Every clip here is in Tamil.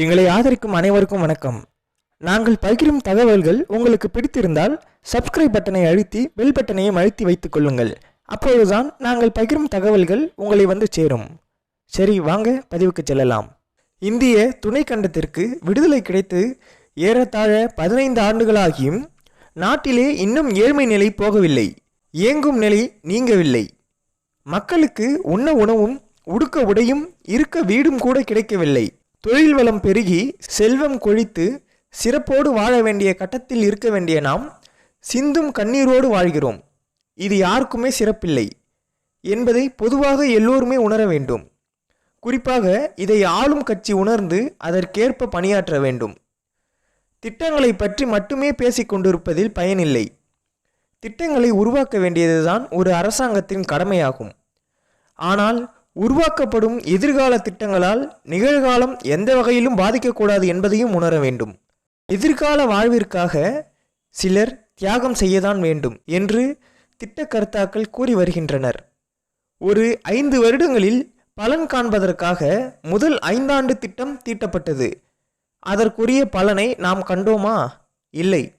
எங்களை ஆதரிக்கும் அனைவருக்கும் வணக்கம். நாங்கள் பகிரும் தகவல்கள் உங்களுக்கு பிடித்திருந்தால் சப்ஸ்கிரைப் பட்டனை அழுத்தி பெல் பட்டனையும் அழுத்தி வைத்துக் கொள்ளுங்கள். அப்பொழுதுதான் நாங்கள் பகிரும் தகவல்கள் உங்களை வந்து சேரும். சரி வாங்க பதிவுக்கு செல்லலாம். இந்திய துணைக்கண்டத்திற்கு விடுதலை கிடைத்து ஏறத்தாழ பதினைந்து ஆண்டுகளாகியும் நாட்டிலே இன்னும் ஏழ்மை நிலை போகவில்லை. இயங்கும் நிலை நீங்கவில்லை. மக்களுக்கு உண்ண உணவும் உடுக்க உடையும் இருக்க வீடும் கூட கிடைக்கவில்லை. தொழில் வளம் பெருகி செல்வம் கொழித்து சிறப்போடு வாழ வேண்டிய கட்டத்தில் இருக்க வேண்டிய நாம் சிந்தும் கண்ணீரோடு வாழ்கிறோம். இது யாருக்குமே சிறப்பில்லை என்பதை பொதுவாக எல்லோருமே உணர வேண்டும். குறிப்பாக இதை ஆளும் கட்சி உணர்ந்து அதற்கேற்ப பணியாற்ற வேண்டும். திட்டங்களை பற்றி மட்டுமே பேசிக் கொண்டிருப்பதில் பயனில்லை. திட்டங்களை உருவாக்க வேண்டியதுதான் ஒரு அரசாங்கத்தின் கடமையாகும். ஆனால் உருவாக்கப்படும் எதிர்கால திட்டங்களால் நிகழ்காலம் எந்த வகையிலும் பாதிக்கக்கூடாது என்பதையும் உணர வேண்டும். எதிர்கால வாழ்விற்காக சிலர் தியாகம் செய்யதான் வேண்டும் என்று திட்டக்கர்த்தாக்கள் கூறி வருகின்றனர். ஒரு ஐந்து வருடங்களில் பலன் காண்பதற்காக முதல் ஐந்தாண்டு திட்டம் தீட்டப்பட்டது. அதற்குரிய பலனை நாம் கண்டோமா? இல்லை.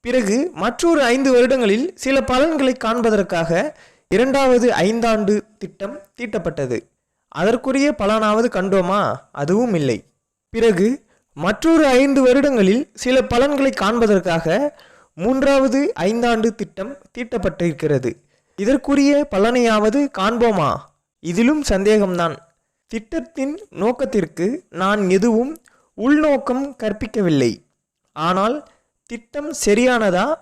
பிறகு மற்றொரு ஐந்து வருடங்களில் சில பலன்களை காண்பதற்காக இரண்டாவது ஐந்தாண்டு திட்டம் தீட்டப்பட்டது. அதற்குரிய பலனாவது கண்டோமா? அதுவும் இல்லை. பிறகு மற்றொரு ஐந்து வருடங்களில் சில பலன்களை காண்பதற்காக மூன்றாவது ஐந்தாண்டு திட்டம் தீட்டப்பட்டிருக்கிறது. இதற்குரிய பலனையாவது காண்போமா? இதிலும் சந்தேகம்தான். திட்டத்தின் நோக்கத்திற்கு நான் எதுவும் உள்நோக்கம் கற்பிக்கவில்லை. ஆனால் திட்டம் சரியானதா?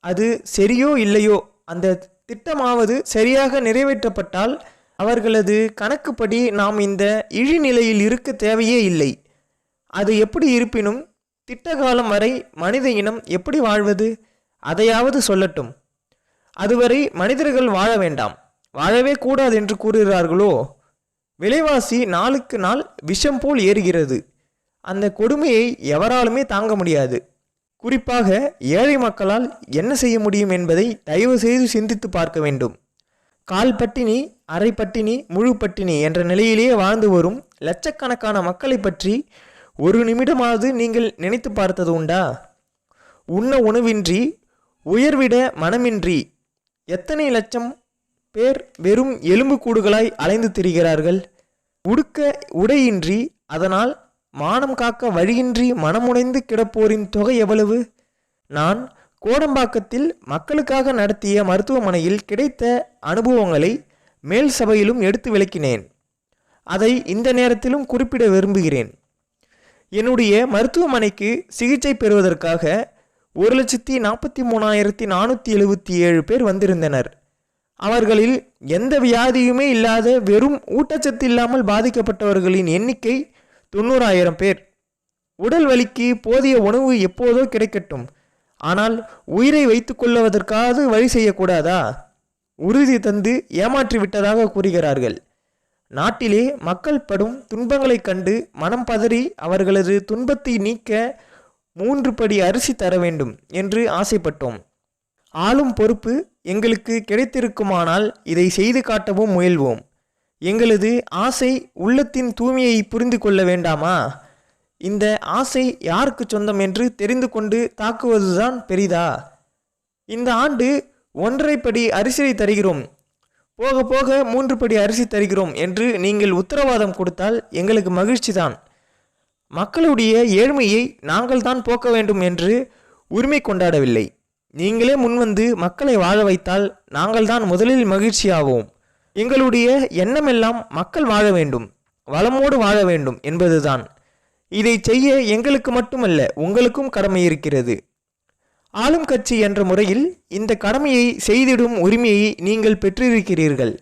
அது சரியோ இல்லையோ? அந்த திட்டமாவது சரியாக நிறைவேற்றப்பட்டால் அவர்களது கணக்குப்படி நாம் இந்த இழிநிலையில் இருக்க தேவையே இல்லை. அது எப்படி இருப்பினும் திட்டகாலம் வரை மனித இனம் எப்படி வாழ்வது? அதையாவது சொல்லட்டும். அதுவரை மனிதர்கள் வாழ வேண்டாம். வாழவே கூடாது என்று கூறுகிறார்களோ? விலைவாசி நாளுக்கு நாள் விஷம் போல் ஏறுகிறது. அந்த கொடுமையை எவராலுமே தாங்க முடியாது. குறிப்பாக ஏழை மக்களால் என்ன செய்ய முடியும் என்பதை தயவு செய்து சிந்தித்து பார்க்க வேண்டும். கால் பட்டினி அரை பட்டினி முழு பட்டினி என்ற நிலையிலேயே வாழ்ந்து வரும் லட்சக்கணக்கான மக்களை பற்றி ஒரு நிமிடமாவது நீங்கள் நினைத்து பார்த்தது உண்டா? உண்ண உணவின்றி உயர்விட மனமின்றி எத்தனை லட்சம் பேர் வெறும் எலும்புக்கூடுகளாய் அலைந்து திரிகிறார்கள்? உடுக்க உடையின்றி அதனால் மானம் காக்க வழியின்றி மனமுடைந்து கிடப்போரின் தொகை எவ்வளவு? நான் கோடம்பாக்கத்தில் மக்களுக்காக நடத்திய மருத்துவமனையில் கிடைத்த அனுபவங்களை மேல் சபையிலும் எடுத்து விளக்கினேன். அதை இந்த நேரத்திலும் குறிப்பிட விரும்புகிறேன். என்னுடைய மருத்துவமனைக்கு சிகிச்சை பெறுவதற்காக ஒரு லட்சத்தி நாற்பத்தி மூணாயிரத்தி நானூற்றி எழுபத்தி ஏழு பேர் வந்திருந்தனர். அவர்களில் எந்த வியாதியுமே இல்லாத வெறும் ஊட்டச்சத்து இல்லாமல் பாதிக்கப்பட்டவர்களின் எண்ணிக்கை தொண்ணூறாயிரம் பேர். உடல் வலிக்கு போதிய உணவு எப்போதோ கிடைக்கட்டும். ஆனால் உயிரை வைத்துக் கொள்வதற்காவது வழி செய்யக்கூடாதா? உறுதி தந்து ஏமாற்றி விட்டதாக கூறுகிறார்கள். நாட்டிலே மக்கள் படும் துன்பங்களைக் கண்டு மனம் பதறி அவர்களது துன்பத்தை நீக்க மூன்று படி அரிசி தர வேண்டும் என்று ஆசைப்பட்டோம். ஆளும் பொறுப்பு எங்களுக்கு கிடைத்திருக்குமானால் இதை செய்து காட்டவும் முயல்வோம். எங்களது ஆசை உள்ளத்தின் தூய்மையை புரிந்து கொள்ள வேண்டாமா? இந்த ஆசை யாருக்கு சொந்தம் என்று தெரிந்து கொண்டு தாக்குவதுதான் பெரிதா? இந்த ஆண்டு ஒன்றரை படி அரிசியை தருகிறோம். போக போக மூன்று படி அரிசி தருகிறோம் என்று நீங்கள் உத்தரவாதம் கொடுத்தால் எங்களுக்கு மகிழ்ச்சி தான் மக்களுடைய ஏழ்மையை நாங்கள் தான் போக்க வேண்டும் என்று உரிமை கொண்டாடவில்லை. நீங்களே முன்வந்து மக்களை வாழ வைத்தால் நாங்கள் தான் முதலில் மகிழ்ச்சியாவோம். எங்களுடைய எண்ணமெல்லாம் மக்கள் வாழ வேண்டும் வளமோடு வாழ வேண்டும் என்பதுதான். இதை செய்ய எங்களுக்கு மட்டுமல்ல உங்களுக்கும் கடமை இருக்கிறது. ஆளும் கட்சி என்ற முறையில் இந்த கடமையை செய்திடும் உரிமையை நீங்கள் பெற்றிருக்கிறீர்கள்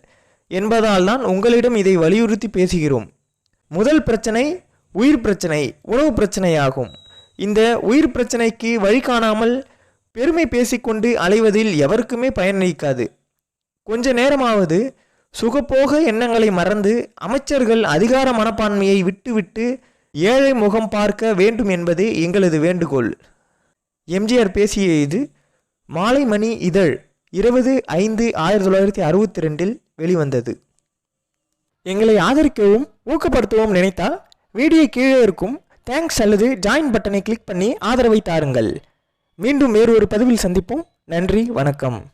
என்பதால் தான் உங்களிடம் இதை வலியுறுத்தி பேசுகிறோம். முதல் பிரச்சனை உயிர் பிரச்சனை உணவு பிரச்சனையாகும். இந்த உயிர் பிரச்சனைக்கு வழி காணாமல் பெருமை பேசிக்கொண்டு அலைவதில் எவருக்குமே பயனளிக்காது கொஞ்ச நேரமாவது சுகப்போக எண்ணங்களை மறந்து அமைச்சர்கள் அதிகார மனப்பான்மையை விட்டுவிட்டு ஏழை முகம் பார்க்க வேண்டும் என்பதே எங்களது வேண்டுகோள். எம்ஜிஆர் பேசிய இது மாலை மணி இதழ் இருபது ஐந்து ஆயிரத்தி தொள்ளாயிரத்தி அறுபத்தி ரெண்டில் வெளிவந்தது. எங்களை ஆதரிக்கவும் ஊக்கப்படுத்தவும் நினைத்தால் வீடியோ கீழே இருக்கும் தேங்க்ஸ் அல்லது ஜாயின் பட்டனை கிளிக் பண்ணி ஆதரவை தாருங்கள். மீண்டும் வேறு ஒரு பதிவில் சந்திப்போம். நன்றி வணக்கம்.